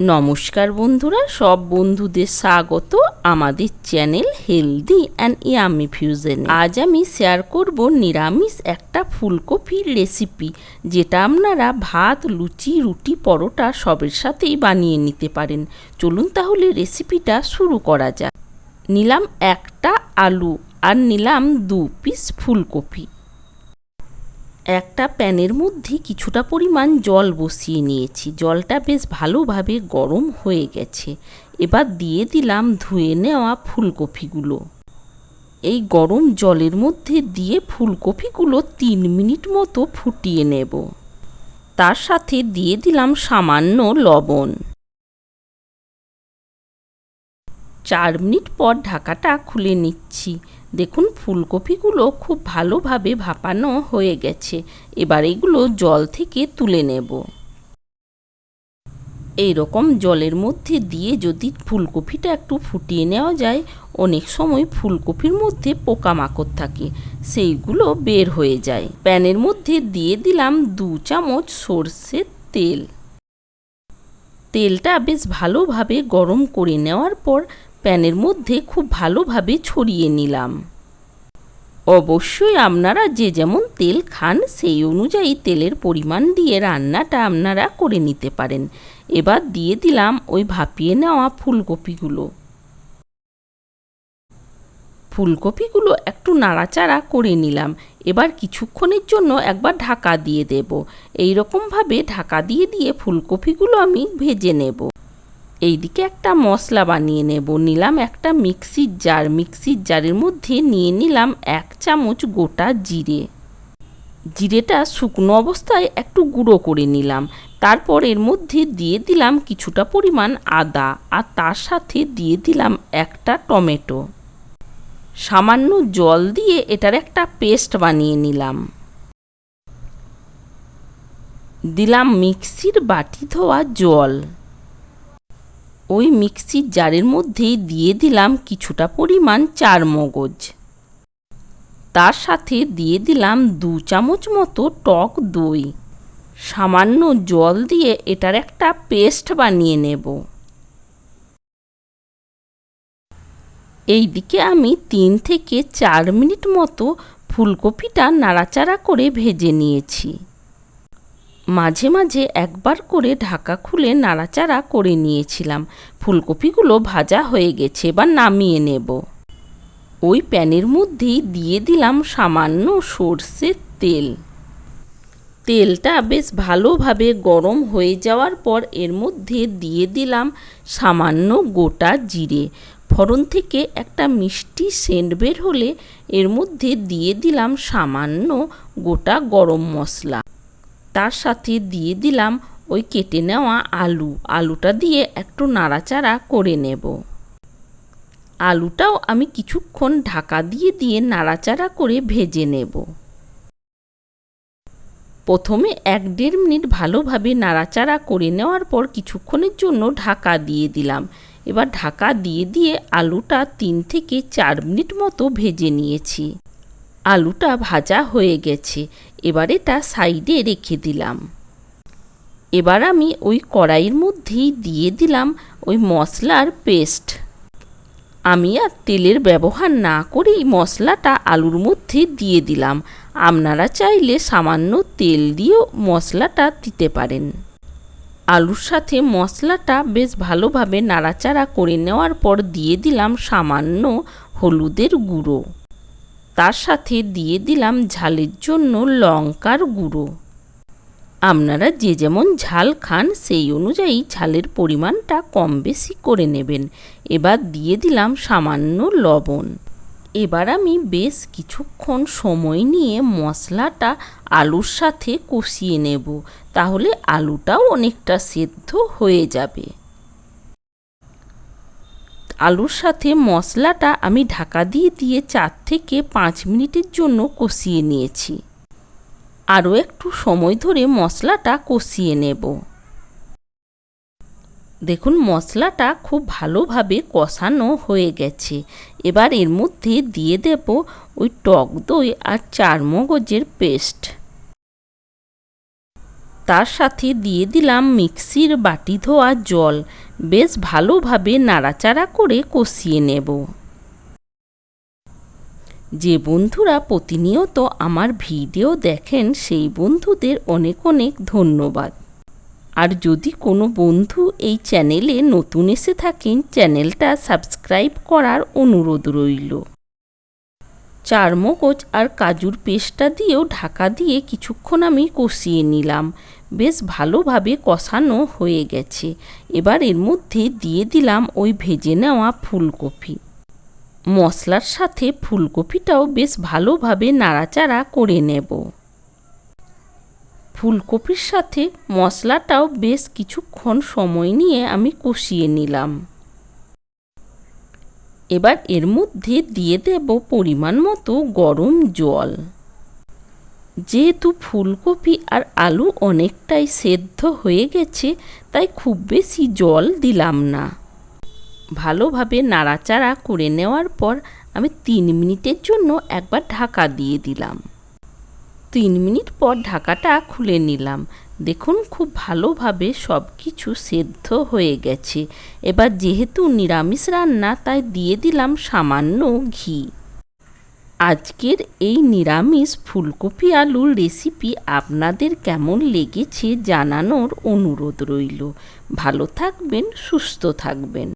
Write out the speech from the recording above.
নমস্কার বন্ধুরা, সব বন্ধুদের স্বাগত আমাদের channel healthy and yummy fusion আজ আমি শেয়ার করব নিরামিষ একটা ফুলকপির রেসিপি যেটা আপনারা ভাত, লুচি, রুটি, পরোটা সবের সাথেই বানিয়ে নিতে পারেন। চলুন তাহলে রেসিপিটা শুরু করা যাক। নিলাম একটা আলু আর নিলাম দু পিস ফুলকপি। একটা প্যানের মধ্যে কিছুটা পরিমাণ জল বসিয়ে নিয়েছি। জলটা বেশ ভালোভাবে গরম হয়ে গেছে। এবার দিয়ে দিলাম ধুয়ে নেওয়া ফুলকপিগুলো। এই গরম জলের মধ্যে দিয়ে ফুলকপিগুলো তিন মিনিট মতো ফুটিয়ে নেব। তার সাথে দিয়ে দিলাম সামান্য লবণ। চার মিনিট পর ঢাকাটা খুলে নিচ্ছি। দেখুন, ফুলকপিগুলো খুব ভালোভাবে ভাপানো হয়ে গেছে। এবার এগুলো জল থেকে তুলে নেব। এই রকম জলের মধ্যে দিয়ে যদি ফুলকপিটা একটু ফুটিয়ে নেওয়া যায়, অনেক সময় ফুলকপির মধ্যে পোকামাকড় থাকে, সেইগুলো বের হয়ে যায়। প্যানের মধ্যে দিয়ে দিলাম দু চামচ সর্ষের তেল। তেলটা বেশ ভালোভাবে গরম করে নেওয়ার পর প্যানের মধ্যে খুব ভালোভাবে ছড়িয়ে নিলাম। অবশ্যই আপনারা যে যেমন তেল খান, সেই অনুযায়ী তেলের পরিমাণ দিয়ে রান্নাটা আপনারা করে নিতে পারেন। এবার দিয়ে দিলাম ওই ভাপিয়ে নেওয়া ফুলকপিগুলো। ফুলকপিগুলো একটু নাড়াচাড়া করে নিলাম। এবার কিছুক্ষণের জন্য একবার ঢাকা দিয়ে দেব। এই রকমভাবে ঢাকা দিয়ে দিয়ে ফুলকপিগুলো আমি ভেজে নেব। এইদিকে একটা মশলা বানিয়ে নেব। নিলাম একটা মিক্সির জার। মিক্সির জারের মধ্যে নিয়ে নিলাম এক চামচ গোটা জিরে। জিরেটা শুকনো অবস্থায় একটু গুঁড়ো করে নিলাম। তারপর এর মধ্যে দিয়ে দিলাম কিছুটা পরিমাণ আদা আর তার সাথে দিয়ে দিলাম একটা টমেটো। সামান্য জল দিয়ে এটার একটা পেস্ট বানিয়ে নিলাম। দিলাম মিক্সির বাটি ধোয়া জল। ওই মিক্সির জারের মধ্যেই দিয়ে দিলাম কিছুটা পরিমাণ চার মগজ তার সাথে দিয়ে দিলাম দু চামচ মতো টক দই। সামান্য জল দিয়ে এটার একটা পেস্ট বানিয়ে নেব। এই দিকে আমি তিন থেকে চার মিনিট মতো ফুলকপিটা নাড়াচাড়া করে ভেজে নিয়েছি। মাঝে মাঝে একবার করে ঢাকা খুলে নাড়াচাড়া করে নিয়েছিলাম। ফুলকপিগুলো ভাজা হয়ে গেছে বা নামিয়ে নেব। ওই প্যানের মধ্যেই দিয়ে দিলাম সামান্য সর্ষের তেল। তেলটা বেশ ভালোভাবে গরম হয়ে যাওয়ার পর এর মধ্যে দিয়ে দিলাম সামান্য গোটা জিরে। ফোড়ন থেকে একটা মিষ্টি সেন্ট বের হলে এর মধ্যে দিয়ে দিলাম সামান্য গোটা গরম মশলা। তার সাথে দিয়ে দিলাম ওই কেটে নেওয়া আলু। আলুটা দিয়ে একটু নাড়াচাড়া করে নেব। আলুটাও আমি কিছুক্ষণ ঢাকা দিয়ে দিয়ে নাড়াচাড়া করে ভেজে নেব। প্রথমে এক দেড় মিনিট ভালোভাবে নাড়াচাড়া করে নেওয়ার পর কিছুক্ষণের জন্য ঢাকা দিয়ে দিলাম। এবার ঢাকা দিয়ে দিয়ে আলুটা তিন থেকে চার মিনিট মতো ভেজে নিয়েছি। আলুটা ভাজা হয়ে গেছে। এবার এটা সাইডে রেখে দিলাম। এবার আমি ওই কড়াইয়ের মধ্যেই দিয়ে দিলাম ওই মশলার পেস্ট। আমি আর তেলের ব্যবহার না করেই মশলাটা আলুর মধ্যে দিয়ে দিলাম। আপনারা চাইলে সামান্য তেল দিয়েও মশলাটা দিতে পারেন। আলুর সাথে মশলাটা বেশ ভালোভাবে নাড়াচাড়া করে নেওয়ার পর দিয়ে দিলাম সামান্য হলুদের গুঁড়ো। তার সাথে দিয়ে দিলাম ঝালের জন্য লঙ্কার গুঁড়ো। আপনারা যে যেমন ঝাল খান, সেই অনুযায়ী ঝালের পরিমাণটা কম বেশি করে নেবেন। এবার দিয়ে দিলাম সামান্য লবণ। এবার আমি বেশ কিছুক্ষণ সময় নিয়ে মশলাটা আলুর সাথে কষিয়ে নেব। তাহলে আলুটাও অনেকটা সেদ্ধ হয়ে যাবে। আলুর সাথে মশলাটা আমি ঢাকা দিয়ে দিয়ে চার থেকে পাঁচ মিনিটের জন্য কষিয়ে নিয়েছি। আরও একটু সময় ধরে মশলাটা কষিয়ে নেব। দেখুন, মশলাটা খুব ভালোভাবে কষানো হয়ে গেছে। এবার এর মধ্যে দিয়ে দেব ওই টক দই আর চার মগজের পেস্ট। তার সাথে দিয়ে দিলাম মিক্সির বাটি ধোয়া জল। বেশ ভালোভাবে নাড়াচাড়া করে কষিয়ে নেব। যে বন্ধুরা প্রতিনিয়ত আমার ভিডিও দেখেন, সেই বন্ধুদের অনেক অনেক ধন্যবাদ। আর যদি কোনো বন্ধু এই চ্যানেলে নতুন এসে থাকেন, চ্যানেলটা সাবস্ক্রাইব করার অনুরোধ রইল। চারমগজ আর কাজুর পেস্টটা দিয়েও ঢাকা দিয়ে কিছুক্ষণ আমি কষিয়ে নিলাম। বেশ ভালোভাবে কষানো হয়ে গেছে। এবার এর মধ্যে দিয়ে দিলাম ওই ভেজে নেওয়া ফুলকপি। মশলার সাথে ফুলকপিটাও বেশ ভালোভাবে নাড়াচাড়া করে নেব। ফুলকপির সাথে মশলাটাও বেশ কিছুক্ষণ সময় নিয়ে আমি কষিয়ে নিলাম। এবার এর মধ্যে দিয়ে দেব পরিমাণ মতো গরম জল। যেহেতু ফুলকপি আর আলু অনেকটাই সেদ্ধ হয়ে গেছে, তাই খুব বেশি জল দিলাম না। ভালোভাবে নাড়াচাড়া করে নেওয়ার পর আমি তিন মিনিটের জন্য একবার ঢাকা দিয়ে দিলাম। তিন মিনিট পর ঢাকাটা খুলে নিলাম। দেখুন, খুব ভালোভাবে সব কিছু সেদ্ধ হয়ে গেছে। এবার যেহেতু নিরামিষ রান্না, তাই দিয়ে দিলাম সামান্য ঘি। আজকের এই নিরামিষ ফুলকপি আলুর রেসিপি আপনাদের কেমন লেগেছে জানানোর অনুরোধ রইল। ভালো থাকবেন, সুস্থ থাকবেন।